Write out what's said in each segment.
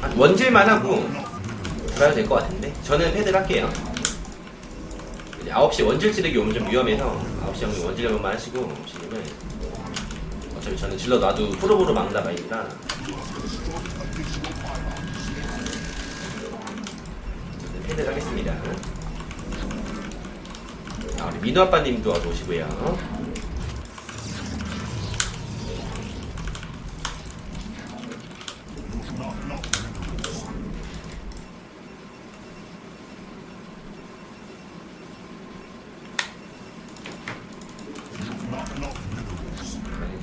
한 원질만 하고 들어야 될것 같은데? 저는 패드를 할게요. 이제 9시 원질 찌르기 오면 좀 위험해서 9시 형님 원질 한번만 하시고 지금은 어차피 저는 질러 놔도 프로보로 막는다 마인드라 저는 패드를 하겠습니다. 아, 우리 민우 아빠님도 어서 오시고요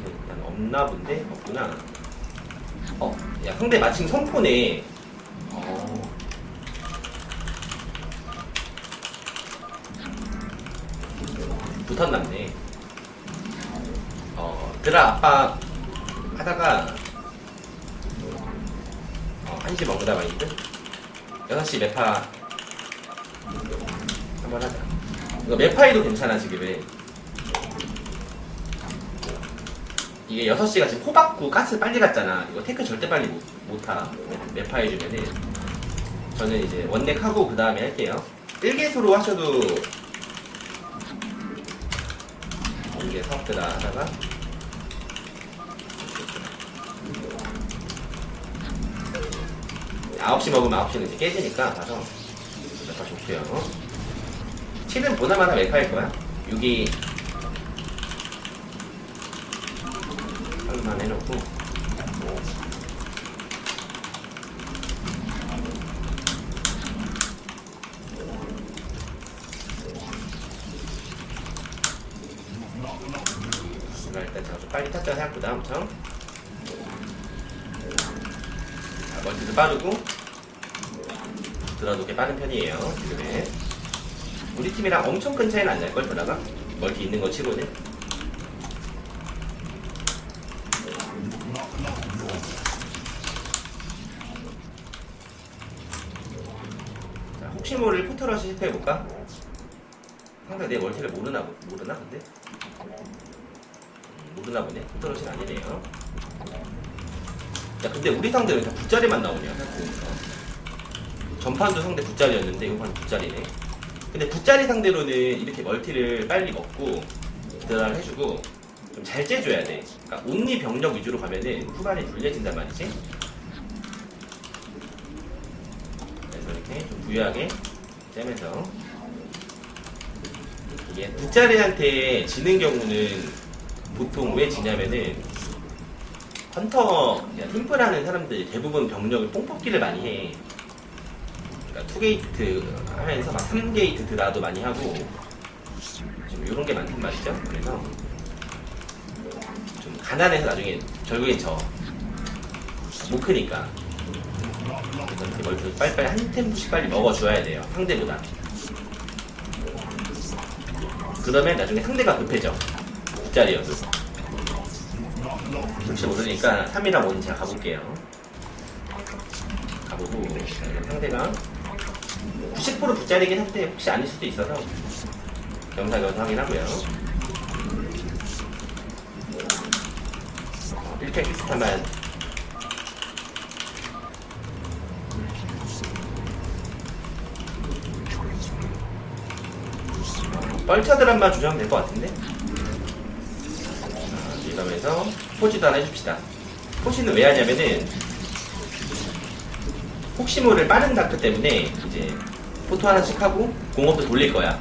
일단 없나 본데? 없구나. 어, 야, 상대 마침 선포네. 어. 붙었났네. 어, 드라 아빠 하다가, 어, 한시 먹으다 마인드? 6시 매파 한번 하자. 이거 매파에도 괜찮아, 지금은. 이게 6시가 지금 호박구 가스 빨리 갔잖아. 이거 테크 절대 빨리 못, 못 타. 매파 해주면은. 저는 이제 원넥 하고 그 다음에 할게요. 1개수로 하셔도 이게 사업대다 하다가 아홉 시 먹으면 아홉 시는 이제 깨지니까 가서 매파 좋고요. 7은 보나마나 매파일 거야. 6이 한만 해놓고 빨리 탔다 생각보다 엄청 자, 멀티도 빠르고 들어도 꽤 빠른 편이에요 지금은 우리 팀이랑 엄청 큰 차이는 안 날걸 들어가? 멀티 있는 거 치고는 자, 혹시 모를 포토러시 실패해볼까? 상대 내 멀티를 모르나, 보- 모르나, 근데? 음, 모르나 보네. 포토러시는 아니네요. 야, 근데 우리 상대는 다 붓자리만 나오냐, 생각해보니까. 전판도 상대 붓자리였는데, 이번 판 붓자리네. 근데 붓자리 상대로는 이렇게 멀티를 빨리 먹고, 드라를 해주고, 좀 잘 째줘야 돼. 그러니까 온리 병력 위주로 가면은 후반에 불리해진단 말이지. 그래서 이렇게 좀 부유하게 째면서 이게 붓자리한테 지는 경우는 보통 왜 지냐면은 헌터, 그러니까 팀플하는 사람들이 대부분 병력을 뽕뽑기를 많이 해. 그러니까 투게이트 하면서 막 3게이트 드라도 많이 하고 좀 이런 게 많단 말이죠. 그래서 좀 가난해서 나중에 결국엔 저. 못 크니까. 그래서 이렇게 멀리 빨리빨리 한 템포씩 빨리 먹어줘야 돼요. 상대보다. 그러면 나중에 상대가 급해져. 뒷자리여도. 혹시 모르니까 3이랑 5는 제가 가볼게요. 가보고 상대가 90% 뒷자리긴 한데 혹시 아닐 수도 있어서 영상 여기서 확인하고요. 1팩 비슷하면 뻘쳐드란만 주시면 될 것 같은데? 자, 이러면서 포지도 하나 해줍시다. 포지는 왜 하냐면은 혹시 모를 빠른 다크 때문에 이제 포토 하나씩 하고 공업도 돌릴 거야.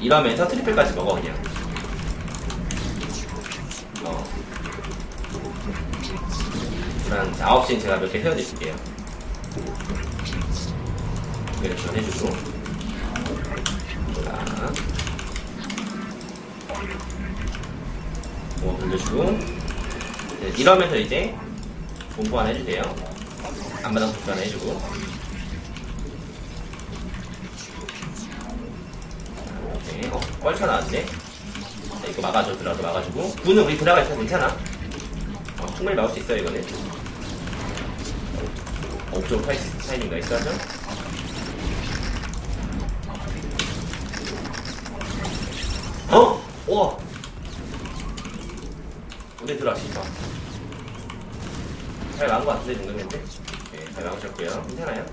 이러면서 트리플까지 먹어 그냥. 어. 한 9시엔 제가 몇개 헤어드릴게요. 이렇게 전해주고. 자. 공업 돌려주고. 네, 이러면서 이제 공부 하나 해주세요. 안마당 하나 해주고. 오케이. 어, 뻘쳐 나왔네. 자, 이거 막아줘, 들어도 막아주고. 구는 우리 들어가 있어도 괜찮아. 어, 충분히 막을 수 있어요, 이거는. 어, 옥쪽 타이, 타이밍가 있어, 하죠? 우와! 어디 들어와, 씨발. 잘 나온 것 같은데 정도면데 네, 잘 나오셨고요. 괜찮아요?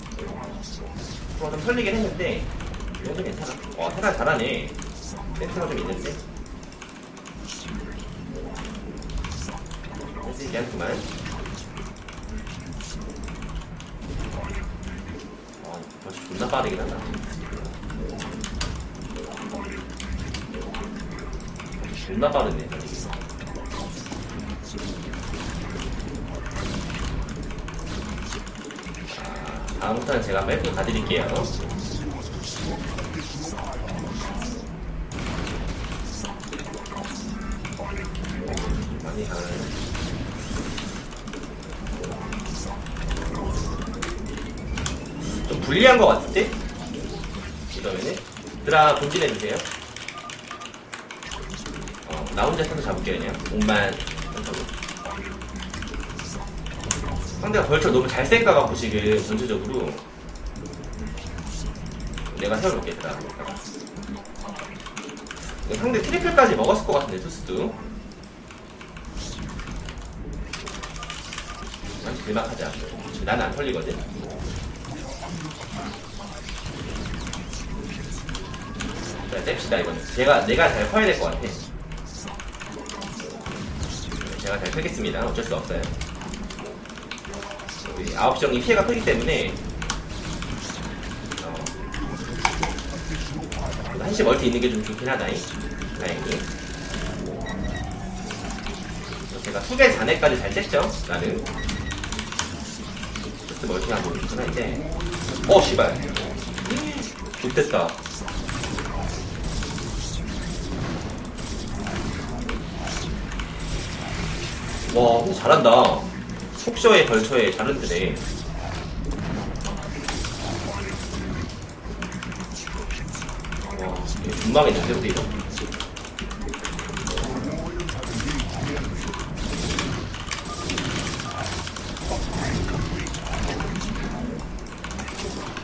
프로가 좀 털리긴 했는데 이 정도 괜찮아. 와 테라 잘하네. 센스가 좀 있는데? 한 그만. 아 벌써 존나 빠르긴 하다 존나 빠르네 다음부터는 제가 예쁘게 가드릴게요. 많이 가요. 좀 불리한 것 같은데? 이러면은 드라 본진해주세요. 어, 나 혼자 서서 잡을게요 그냥. 5만 상대가 벌처 너무 잘 쌩까갖고 지금 전체적으로. 내가 세워놓게 드라 상대 트리플까지 먹었을 것 같은데 투스도. 길막하자 지금 나는 안 털리거든. 자 뗍시다 이거는 제가 내가 잘 커야 될 것 같아 제가 잘 크겠습니다. 어쩔 수 없어요. 우리 9시 형이 피해가 크기 때문에 어, 그래도 한시 멀티 있는 게 좀 좋긴 하다잉 다행히. 제가 후계 잔해까지 잘 쬐죠? 나는 멀티하고 있구나 이제. 어 씨발. 좋됐다 와 근데 잘한다. 속셔에 걸쳐에 잘 흔드네 와 존망했는데 우리 이거?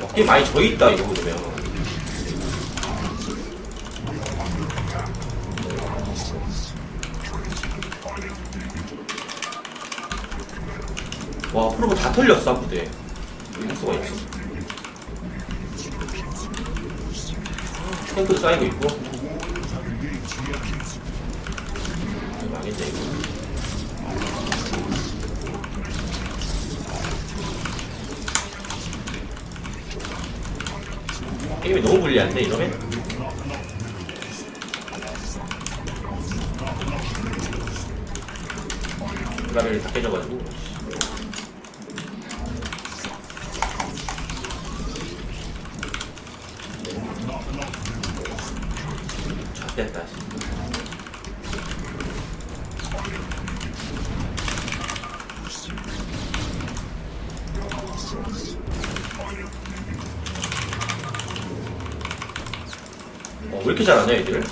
와, 꽤 많이 져있다 이거 보면 와 프로브 다 털렸어 한 부대 이럴 수가 있지 탱크도 쌓이고 있고. 망했네 이거. 게임이 너무 불리한데 이러면? 라벨이 다 깨져가지고 됐다. 어, 왜 이렇게 잘하냐, 애들?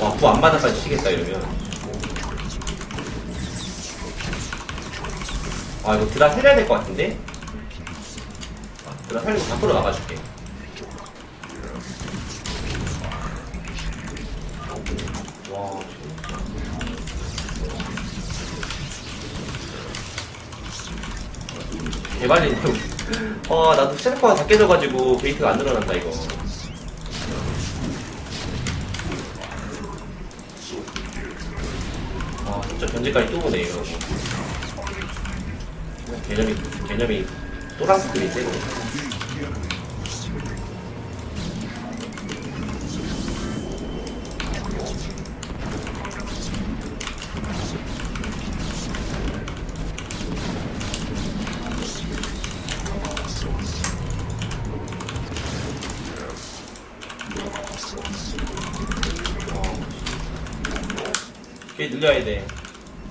와, 구 앞마다까지 치겠다, 이러면. 아, 이거 드라 살려야 될 것 같은데? 드라 살리고 밖으로 나가줄게. 와, 대박이네. 아, 나도 셀퍼가 다 깨져가지고 게이트가 안 늘어난다, 이거. 아, 진짜 견제까지 또 오네, 이거. 개념이, 개념이 또랑스크린 세고. 꽤 늘려야 돼.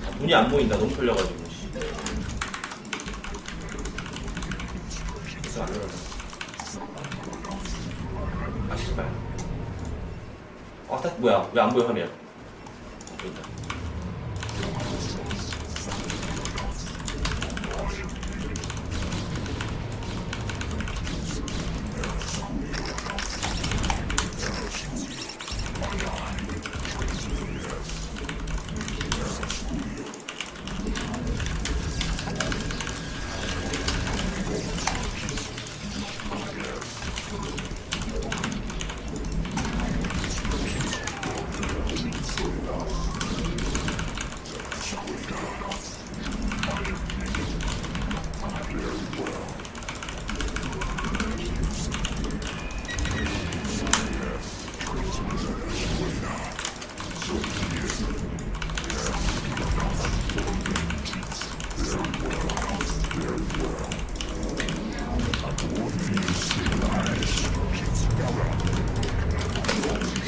아, 돈이 안 보인다. 너무 털려가지고. 씨. 그래서 안 늘어나. 아, 씨발. 아, 딱 뭐야. 왜 안 보여, 화면. 어, 보인다.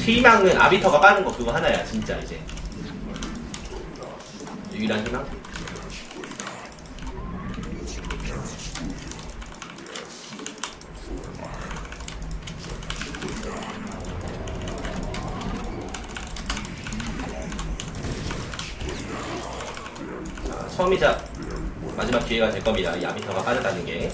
희망은 아비터가 빠는 거 그거 하나야 진짜 이제. 유일한 희망? 자, 처음이자 마지막 기회가 될 겁니다. 이 아비터가 빠르다는 게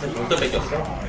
어, 용돈 뺏겼어?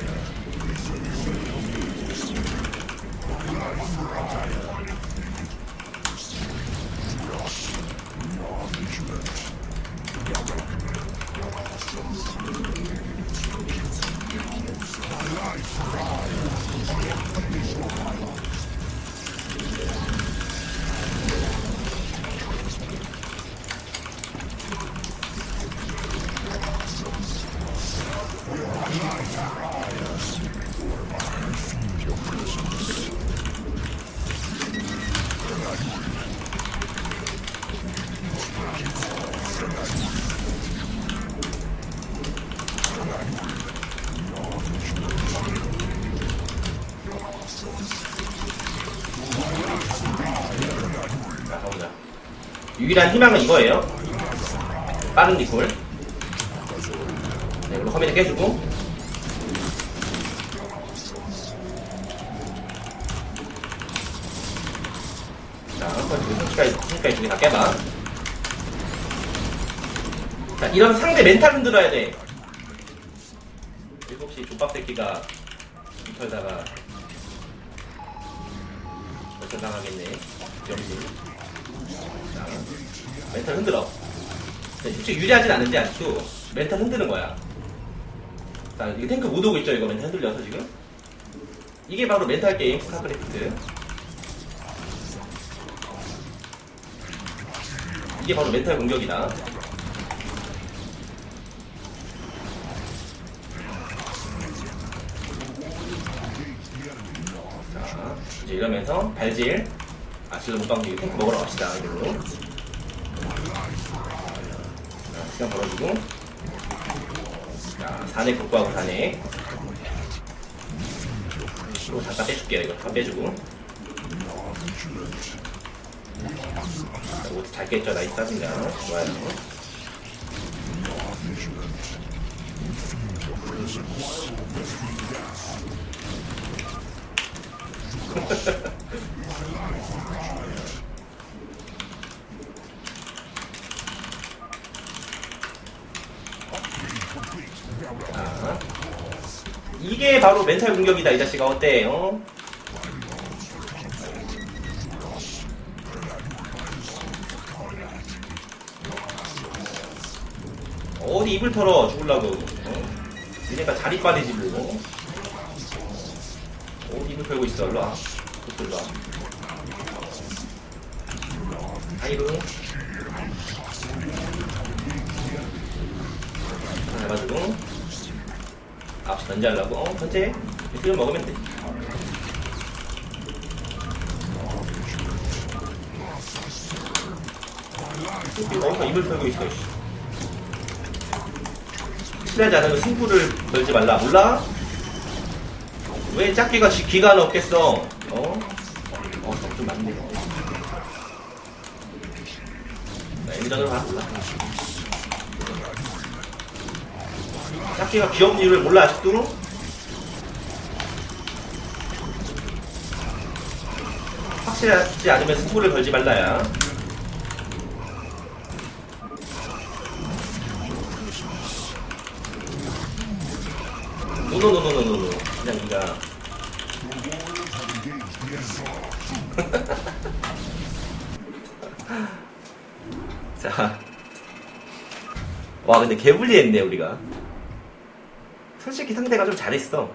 유일한 희망은 이거예요. 빠른 리콜. 네, 그리고 커미트 깨주고. 자, 한번 지금 순식간에, 순식간에 두개 다 깨봐. 자, 이런 상대 멘탈 흔들어야 돼. 7시 족밥 새끼가 이털다가 어쩔 당하겠네. 병신. 자, 멘탈 흔들어. 네, 솔직히 유리하진 않은데 아주 멘탈 흔드는 거야. 자, 이거 탱크 못 오고 있죠, 이거 멘탈 흔들려서 지금? 이게 바로 멘탈 게임, 스타크래프트. 이게 바로 멘탈 공격이다. 자, 이제 이러면서 발질. 아실로 못방지 탱크 먹으러 갑시다, 이걸로. 자, 시간 벌어주고. 자, 4내 복구하고 4내. 이거 잠깐 빼줄게요, 이거. 잠깐 빼주고. 자, 옷잘 깼죠, 나이스 하신다. 좋아요. 이게 바로 멘탈 공격이다, 이 자식아. 어때? 어? 어디 입을 털어 죽을라고 어? 니네가 자리 빠지지 뭐 어디 입을 털고 있어 일로와 일로와 아이고 해가지고 앞서 던지하려고 어 던지 이렇게 먹으면 돼 어디서 입을 털고 있어 씨. 친하지 않으면 승부를 걸지 말라. 몰라? 왜 짝귀가 지 귀가 없겠어? 어? 어, 좀 맞네. 자, 애미전으로 가. 잡지가 귀엽는 이유를 몰라 아직도? 확실하지 않으면 승부를 걸지 말라야 노노노노노노 그냥 인가 자. 와 근데 개불리했네 우리가 솔직히 상대가 좀 잘했어.